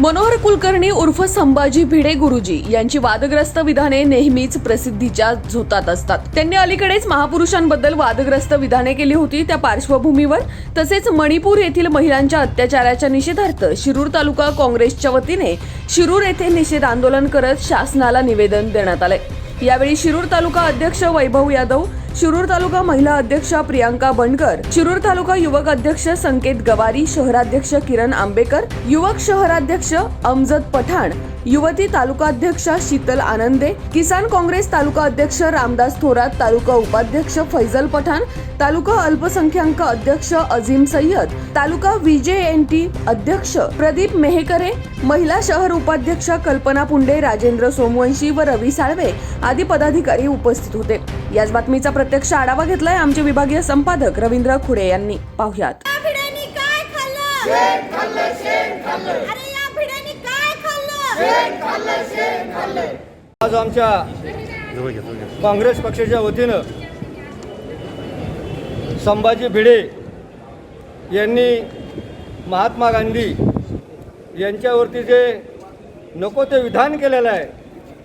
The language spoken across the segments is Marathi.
मनोहर कुलकर्णी उर्फ संभाजी भिडे गुरुजी यांची वादग्रस्त विधाने नेहमीच प्रसिद्धीच्या झोतात असतात. त्यांनी अलीकडेच महापुरुषांबद्दल वादग्रस्त विधाने केली होती त्या पार्श्वभूमीवर. तसेच मणिपूर येथील महिलांच्या अत्याचाराच्या निषेधार्थ शिरूर तालुका काँग्रेसच्या वतीने शिरूर येथे निषेध आंदोलन करत शासनाला निवेदन देण्यात आले यावेळी शिरूर तालुका अध्यक्ष वैभव यादव शिरूर तालुका महिला अध्यक्ष प्रियांका बंडकर शिरूर तालुका युवक अध्यक्ष संकेत गवारी शहराध्यक्ष किरण आंबेकर युवक शहराध्यक्ष अमजद पठाण युवती तालुकाध्यक्षा शीतल आनंदे किसान काँग्रेस तालुका अध्यक्ष रामदास थोरात तालुका उपाध्यक्ष फैजल पठाण तालुका अल्पसंख्याक अध्यक्ष अझीम सय्यद तालुका टी अध्यक्ष प्रदीप मेहेकरे महिला शहर उपाध्यक्ष कल्पना पुंडे राजेंद्र सोमवंशी व रवी साळवे आदी पदाधिकारी उपस्थित होते. याच बातमीचा प्रत्यक्ष आढावा घेतलाय आमचे विभागीय संपादक रवींद्र खुडे यांनी. पाहुयात. आज आमच्या काँग्रेस पक्षाच्या वतीनं संभाजी भिडे यांनी महात्मा गांधी यांच्यावरती जे नको ते विधान केलेलं आहे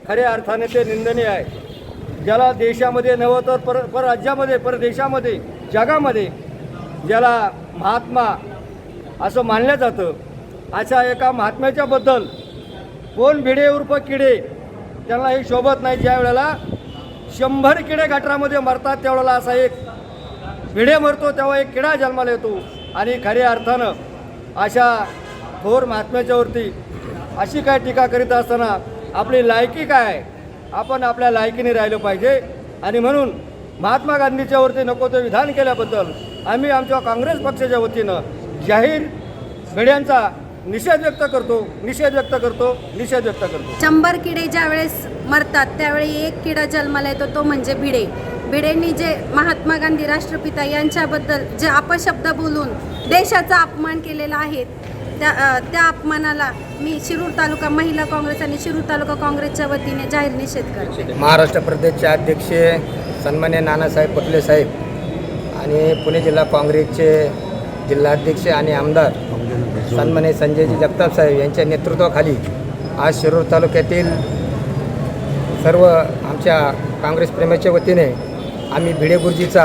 खऱ्या अर्थाने ते निंदनीय आहे. ज्याला देशामध्ये नव्हतं तर पर परराज्यामध्ये परदेशामध्ये जगामध्ये ज्याला महात्मा असं मानलं जातं अशा एका महात्म्याच्याबद्दल कोण भिडे उर्फ किडे त्यांना हे शोभत नाही ज्या वेळेला शंभर किडे गटारामध्ये मरतात त्यावेळेला असा एक भिडे मरतो तेव्हा एक किडा जन्माला येतो. आणि खऱ्या अर्थानं अशा थोर महात्म्याच्यावरती अशी काय टीका करीत असताना आपली लायकी काय आहे? आपण आपल्या लायकीने राहिलं पाहिजे. आणि म्हणून महात्मा गांधीच्यावरती नको ते विधान केल्याबद्दल आम्ही आमच्या काँग्रेस पक्षाच्या वतीनं जाहीर भिड्यांचा निषेध व्यक्त करतो निषेध व्यक्त करतो निषेध व्यक्त करतो. शंभर किडे ज्या वेळेस मरतात त्यावेळी एक किडा जन्माला येतो तो म्हणजे भिडे. भिडेंनी जे महात्मा गांधी राष्ट्रपिता यांच्याबद्दल जे अपशब्द बोलून देशाचा अपमान केलेला आहे त्या त्या अपमानाला मी शिरूर तालुका महिला काँग्रेस आणि शिरूर तालुका काँग्रेसच्या वतीने जाहीर निषेध करते. महाराष्ट्र प्रदेशचे अध्यक्ष सन्मान्य नानासाहेब पटले साहेब आणि पुणे जिल्हा काँग्रेसचे जिल्हाध्यक्ष आणि आमदार सन्माने संजयजी जगताप साहेब यांच्या नेतृत्वाखाली आज शिरूर तालुक्यातील सर्व आमच्या काँग्रेस प्रेमाच्या वतीने आम्ही भिडे गुरुजीचा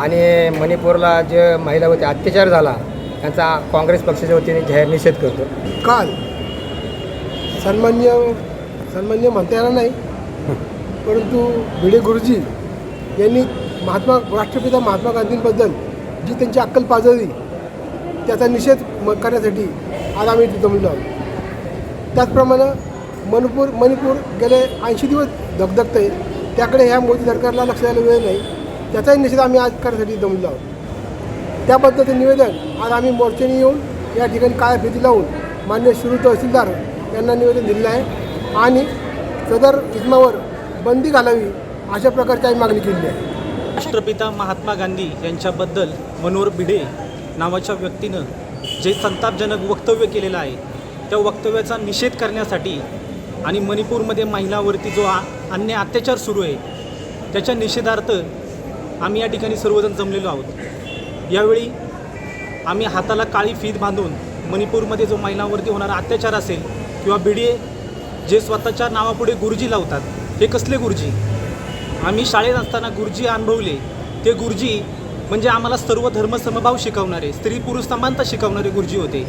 आणि मणिपूरला जे महिलावरती अत्याचार झाला त्यांचा काँग्रेस पक्षाच्या वतीने जाहीर निषेध करतो. काल सन्मान्य सन्मान्य म्हणता येणार नाही परंतु भिडे गुरुजी यांनी महात्मा राष्ट्रपिता महात्मा गांधींबद्दल जी त्यांची अक्कल पाजळली त्याचा निषेध म करण्यासाठी आज आम्ही इथे जमलो आहोत. त्याचप्रमाणे मणिपूर मणिपूर गेले ऐंशी दिवस धगधगत आहे त्याकडे ह्या मोदी सरकारला लक्ष द्यायला वेळ नाही. त्याचाही निषेध आम्ही आज करण्यासाठी जमलो आहोत. त्याबद्दलचं निवेदन आज आम्ही मोर्चेने येऊन या ठिकाणी काळ्या फिती लावून मान्य शिरू तहसीलदार यांना निवेदन दिलेलं आहे. आणि सदर इस्मावर बंदी घालावी अशा प्रकारची आम्ही मागणी केली आहे. राष्ट्रपिता महात्मा गांधी यांच्याबद्दल मनोहर भिडे नावाच्या व्यक्तीनं जे संतापजनक वक्तव्य केलेलं आहे त्या वक्तव्याचा निषेध करण्यासाठी आणि मणिपूरमध्ये महिलावरती जो आ अन्य अत्याचार सुरू आहे त्याच्या निषेधार्थ आम्ही या ठिकाणी सर्वजण जमलेलो आहोत. यावेळी आम्ही हाताला काळी फीत बांधून मणिपूरमध्ये जो महिलांवरती होणारा अत्याचार असेल किंवा भिडे जे स्वतःच्या नावापुढे गुरुजी लावतात हे कसले गुरुजी? आम्ही शाळेत असताना गुरुजी अनुभवले ते गुरुजी म्हणजे आम्हाला सर्व धर्म समभाव शिकवणारे स्त्री पुरुष समानता शिकवणारे गुरुजी होते.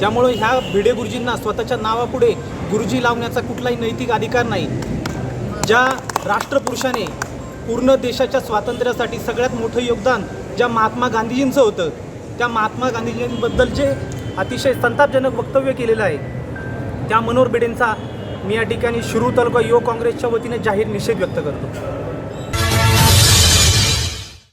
त्यामुळे ह्या भिडे गुरुजींना स्वतःच्या नावापुढे गुरुजी लावण्याचा कुठलाही नैतिक अधिकार नाही. ज्या राष्ट्रपुरुषाने पूर्ण देशाच्या स्वातंत्र्यासाठी सगळ्यात मोठं योगदान ज्या महात्मा गांधीजींचं होतं त्या महात्मा गांधीजींबद्दल जे अतिशय संतापजनक वक्तव्य केलेलं आहे त्या मनोहर भिडेंचा मी या ठिकाणी शिरू तालुका युवक काँग्रेसच्या वतीने जाहीर निषेध व्यक्त करतो.